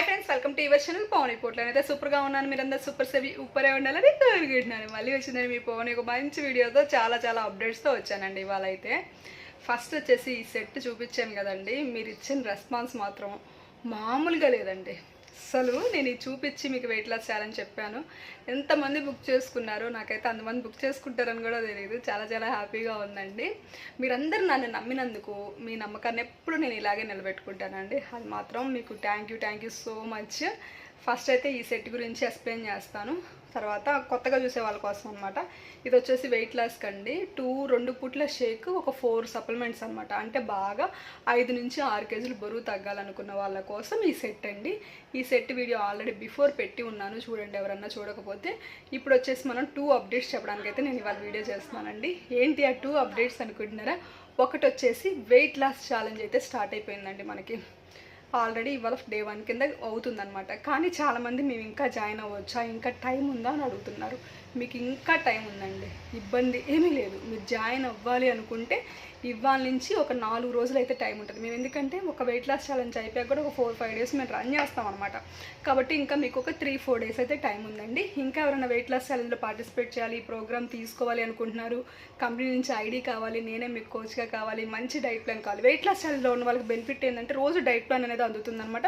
Hi friends welcome to your channel Pavan రిపోర్ట్లో అయితే సూపర్గా ఉన్నాను మీరందరూ సూపర్ సెవి ఉప్పరే ఉండాలని కోరుకుంటున్నాను. మళ్ళీ వచ్చిందని మీ పవన్ ఒక మంచి వీడియోతో చాలా చాలా అప్డేట్స్తో వచ్చానండి ఇవాళ అయితే ఫస్ట్ వచ్చేసి ఈ సెట్ చూపించాను కదండి మీరు ఇచ్చిన రెస్పాన్స్ మాత్రం మామూలుగా లేదండి. అసలు నేను ఇది చూపించి మీకు వెయిట్ లాస్ చేయాలని చెప్పాను. ఎంతమంది బుక్ చేసుకున్నారో నాకైతే అంతమంది బుక్ చేసుకుంటారని కూడా తెలియదు చాలా చాలా హ్యాపీగా ఉందండి. మీరందరూ నన్ను నమ్మినందుకు మీ నమ్మకాన్ని ఎప్పుడు నేను ఇలాగే నిలబెట్టుకుంటానండి. అది మాత్రం మీకు thank you thank you so much first అయితే ఈ సెట్ గురించి ఎక్స్ప్లెయిన్ చేస్తాను. తర్వాత కొత్తగా చూసే వాళ్ళ కోసం అనమాట ఇది వచ్చేసి వెయిట్ లాస్కి అండి టూ రెండు పూట్ల షేక్ ఒక ఫోర్ సప్లిమెంట్స్ అనమాట అంటే బాగా ఐదు నుంచి ఆరు కేజీలు బరువు తగ్గాలనుకున్న వాళ్ళ కోసం ఈ సెట్ అండి. ఈ సెట్ వీడియో ఆల్రెడీ బిఫోర్ పెట్టి ఉన్నాను. చూడండి ఎవరన్నా చూడకపోతే. ఇప్పుడు వచ్చేసి మనం టూ అప్డేట్స్ చెప్పడానికైతే నేను ఇవాళ వీడియో చేస్తున్నానండి. ఏంటి ఆ టూ అప్డేట్స్ అనుకుంటున్నారా? ఒకటి వచ్చేసి వెయిట్ లాస్ ఛాలెంజ్ అయితే స్టార్ట్ అయిపోయిందండి మనకి. ఆల్రెడీ ఇవాళ డే వన్ కింద అవుతుందనమాట కానీ చాలామంది మేము ఇంకా జాయిన్ అవ్వచ్చా? ఇంకా టైం ఉందా అని అడుగుతున్నారు. మీకు ఇంకా టైం ఉందండి. ఇబ్బంది ఏమీ లేదు. మీరు జాయిన్ అవ్వాలి అనుకుంటే ఇవాళ నుంచి ఒక నాలుగు రోజులు అయితే టైం ఉంటుంది. మేము ఎందుకంటే ఒక వెయిట్ లాస్ ఛాలెంజ్ అయిపోయాక కూడా ఒక ఫోర్ ఫైవ్ డేస్ మేము రన్ చేస్తాం అనమాట కాబట్టి ఇంకా మీకు ఒక త్రీ ఫోర్ డేస్ అయితే టైం ఉందండి. ఇంకా ఎవరైనా వెయిట్ లాస్ ఛాలెంజ్లో పార్టిసిపేట్ చేయాలి ఈ ప్రోగ్రామ్ తీసుకోవాలి అనుకుంటున్నారు కంపెనీ నుంచి ఐడి కావాలి నేనే మీకు కోచ్గా కావాలి మంచి డైట్ ప్లాన్ కావాలి. వెయిట్ లాస్ ఛాలెంజ్లో ఉన్న వాళ్ళకి బెనిఫిట్ ఏంటంటే రోజు డైట్ ప్లాన్ అనేది అందుతుంది అనమాట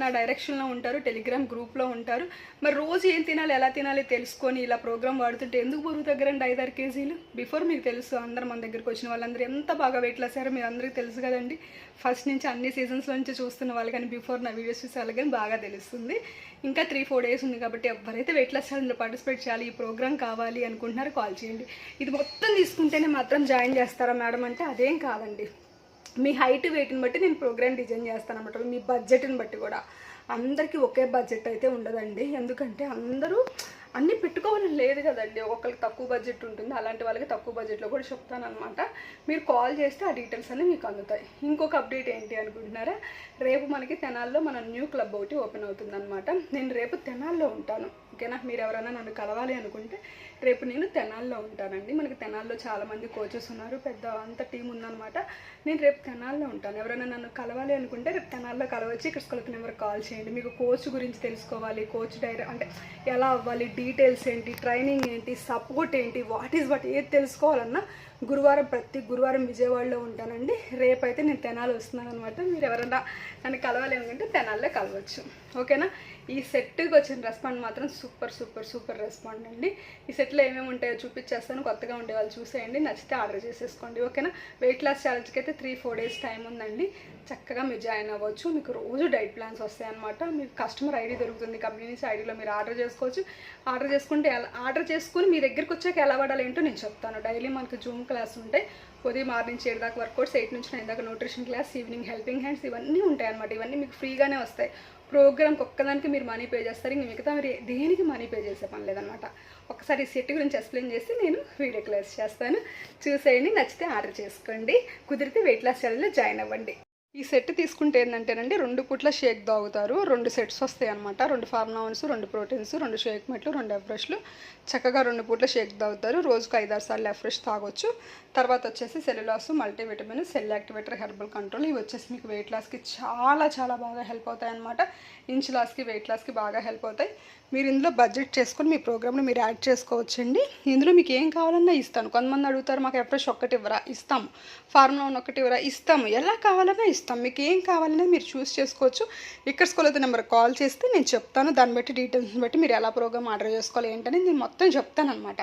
నా డైరెక్షన్లో ఉంటారు టెలిగ్రామ్ గ్రూప్లో ఉంటారు. మరి రోజు ఏం తినాలి ఎలా తినాలి తెలుసుకొని ఇలా ప్రోగ్రామ్ వాడుతుంటే ఎందుకు బరువు అండి ఐదారు కేజీలు? బిఫోర్ మీకు తెలుసు అందరు మన దగ్గరికి వచ్చిన వాళ్ళందరూ ఎంత బాగా వెయిట్ లేసారో మీరు అందరికీ తెలుసు కదండి. ఫస్ట్ నుంచి అన్ని సీజన్స్లో నుంచి చూస్తున్న వాళ్ళు కానీ బిఫోర్ నా వీడియోస్ చూసే వాళ్ళు కానీ బాగా తెలుస్తుంది. ఇంకా త్రీ ఫోర్ డేస్ ఉంది కాబట్టి ఎవరైతే వెయిట్ లాస్ ఛాలెంజ్లో పార్టిసిపేట్ చేయాలి ఈ ప్రోగ్రామ్ కావాలి అనుకుంటున్నారో కాల్ చేయండి. ఇది మొత్తం తీసుకుంటేనే మాత్రం జాయిన్ చేస్తారా మేడం అంటే అదేం కాదండి. మీ హైట్ వెయిట్ని బట్టి నేను ప్రోగ్రామ్ డిజైన్ చేస్తాను అనమాట మీ బడ్జెట్ని బట్టి కూడా. అందరికీ ఒకే బడ్జెట్ అయితే ఉండదండి. ఎందుకంటే అందరూ అన్నీ పెట్టుకోవాలని లేదు కదండి. ఒక్కొక్కరికి తక్కువ బడ్జెట్ ఉంటుంది. అలాంటి వాళ్ళకి తక్కువ బడ్జెట్లో కూడా చెప్తాను అనమాట మీరు కాల్ చేస్తే ఆ డీటెయిల్స్ అన్నీ మీకు అందుతాయి. ఇంకొక అప్డేట్ ఏంటి అనుకుంటున్నారా? రేపు మనకి తెనాల్లో మన న్యూ క్లబ్ ఒకటి ఓపెన్ అవుతుంది అనమాట నేను రేపు తెనాల్లో ఉంటాను. ఓకేనా? మీరు ఎవరైనా నన్ను కలవాలి అనుకుంటే రేపు నేను తెనాల్లో ఉంటానండి. మనకి తెనాల్లో చాలామంది కోచెస్ ఉన్నారు. పెద్ద అంత టీం ఉందన్నమాట. నేను రేపు తెనాల్లో ఉంటాను. ఎవరైనా నన్ను కలవాలి అనుకుంటే రేపు తెనాల్లో కలవచ్చు ఇక్కడ స్కూల్కి నెంబర్ కాల్ చేయండి. మీకు కోచ్ గురించి తెలుసుకోవాలి. కోచ్ డైరెక్ట్ అంటే ఎలా అవ్వాలి? డీటెయిల్స్ ఏంటి ట్రైనింగ్ ఏంటి సపోర్ట్ ఏంటి వాట్ ఈజ్ వాట్ ఏది తెలుసుకోవాలన్నా గురువారం ప్రతి గురువారం విజయవాడలో ఉంటానండి. రేపైతే నేను తెనాలి వస్తున్నాను అనమాట మీరు ఎవరన్నా నన్ను కలవాలి అనుకుంటే తెనాల్లో కలవచ్చు. ఓకేనా? ఈ సెట్కి వచ్చిన రెస్పాండ్ మాత్రం సూపర్ సూపర్ సూపర్ రెస్పాండ్ అండి. ఈ సెట్లో ఏమేమి ఉంటాయో చూపించేస్తాను. కొత్తగా ఉండే వాళ్ళు చూసేయండి. నచ్చితే ఆర్డర్ చేసేసుకోండి. ఓకేనా? వెయిట్ లాస్ ఛాలెంజ్కి అయితే త్రీ ఫోర్ డేస్ టైం ఉందండి. చక్కగా మీరు జాయిన్ అవ్వచ్చు. మీకు రోజు డైట్ ప్లాన్స్ వస్తాయన్నమాట. మీకు కస్టమర్ ఐడి దొరుకుతుంది. కంపెనీ నుంచి ఐడిలో మీరు ఆర్డర్ చేసుకోవచ్చు. ఆర్డర్ చేసుకుంటే ఎలా ఆర్డర్ చేసుకుని మీ దగ్గరికి వచ్చాక ఎలా పడాలి ఏంటో నేను చెప్తాను. డైలీ మనకి జూమ్ క్లాస్ ఉంటాయి. ఉదయం ఆరు నుంచి ఏడు దాకా వర్కౌట్స్ ఎయిట్ నుంచి నైన్ దాకా nutrition class evening helping hands ఇవన్నీ ఉంటాయి అనమాట ఇవన్నీ మీకు ఫ్రీగానే వస్తాయి. ప్రోగ్రామ్కి ఒక్కదానికి మీరు మనీ పే చేస్తారు. ఇంక మిగతా మీరు దేనికి మనీ పే చేసే పని లేదనమాట ఒకసారి సెట్ గురించి ఎక్స్ప్లెయిన్ చేసి నేను వీడియో క్లాస్ చేస్తాను. చూసేయండి నచ్చితే ఆర్డర్ చేసుకోండి. కుదిరితే వెయిట్ లాస్ ఛానల్లో జాయిన్ అవ్వండి. ఈ సెట్ తీసుకుంటే ఏంటంటేనండి రెండు పూట్ల షేక్ తాగుతారు. రెండు సెట్స్ వస్తాయి అనమాట రెండు ఫార్మాన్స్ రెండు ప్రోటీన్స్ రెండు షేక్ మెట్లు రెండు ఎఫ్రెష్లు చక్కగా రెండు పూట్ల షేక్ తాగుతారు. రోజుకు ఐదారు సార్లు ఎఫ్రెష్ తాగొచ్చు. తర్వాత వచ్చేసి cell u loss multivitamin cell activator herbal control. ఇవి వచ్చేసి మీకు వెయిట్ లాస్కి చాలా చాలా బాగా హెల్ప్ అవుతాయి అనమాట ఇంచ్ లాస్కి వెయిట్ లాస్కి బాగా హెల్ప్ అవుతాయి. మీరు ఇందులో బడ్జెట్ చేసుకొని మీ ప్రోగ్రామ్ని మీరు యాడ్ చేసుకోవచ్చండి. ఇందులో మీకు ఏం కావాలన్నా ఇస్తాను. కొంతమంది అడుగుతారు మాకు ఎఫ్రెష్ ఒక్కటి ఇవ్వరా? ఇస్తాము. ఫార్ములా వన్ ఒకటి ఇవ్వరా? ఇస్తాము. ఎలా కావాలన్నా ఇష్టం. మీకు ఏం కావాలనేది మీరు చూస్ చేసుకోవచ్చు. ఇక్కడ స్కూల్ అయితే నెంబర్ కాల్ చేస్తే నేను చెప్తాను. దాన్ని బట్టి డీటెయిల్స్ని బట్టి మీరు ఎలా ప్రోగ్రామ్ ఆర్డర్ చేసుకోవాలి ఏంటని నేను మొత్తం చెప్తాను అనమాట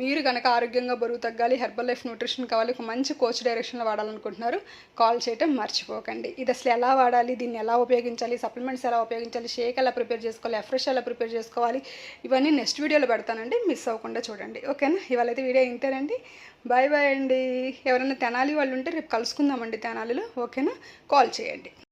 మీరు కనుక ఆరోగ్యంగా బరువు తగ్గాలి హెర్బల్ లైఫ్ న్యూట్రిషన్ కావాలి ఒక మంచి కోచ్ డైరెక్షన్లో వాడాలనుకుంటున్నారు కాల్ చేయటం మర్చిపోకండి. ఇది అసలు ఎలా వాడాలి దీన్ని ఎలా ఉపయోగించాలి సప్లిమెంట్స్ ఎలా ఉపయోగించాలి షేక్ ఎలా ప్రిపేర్ చేసుకోవాలి ఎఫ్రెష్ ఎలా ప్రిపేర్ చేసుకోవాలి ఇవన్నీ నెక్స్ట్ వీడియోలో పెడతానండి. మిస్ అవ్వకుండా చూడండి. ఓకేనా? ఇవాళ అయితే వీడియో ఇంతేనండి. బాయ్ బాయ్ అండి. ఎవరైనా తెనాలి వాళ్ళు ఉంటే రేపు కలుసుకుందామండి తెనాలిలో. ఓకేనా? కాల్ చేయండి.